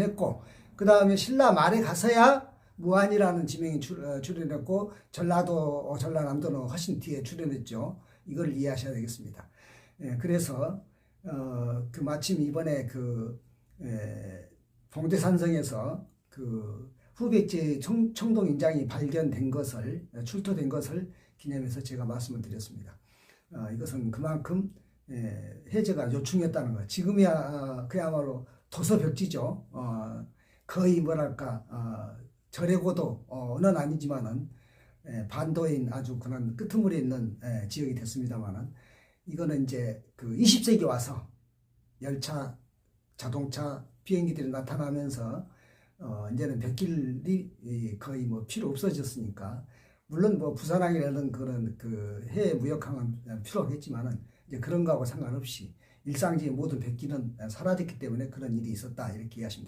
했고 그 다음에 신라 말에 가서야 무한이라는 지명이 출, 어, 출연했고 전라도 어, 전라남도는 훨씬 뒤에 출연했죠. 이걸 이해하셔야 되겠습니다. 예, 그래서 어, 그 마침 이번에 그 에, 봉대산성에서 그 후백제 청, 청동 인장이 발견된 것을 출토된 것을 기념해서 제가 말씀을 드렸습니다. 어, 이것은 그만큼 예, 해제가 요충했다는 거. 지금이야 어, 그야말로 도서벽지죠. 어, 거의 뭐랄까 어, 절해고도 어, 는 아니지만은 예, 반도인 아주 그런 끄트물에 있는 예, 지역이 됐습니다만은 이거는 이제 그 20세기 와서 열차, 자동차, 비행기들이 나타나면서 어, 이제는 백길이 이, 거의 뭐 필요 없어졌으니까 물론 뭐 부산항이라는 그런 그 해외 무역항은 필요하겠지만은 이제 그런 거하고 상관없이 일상적인 모든 백기는 사라졌기 때문에 그런 일이 있었다 이렇게 이해하시면 됩니다.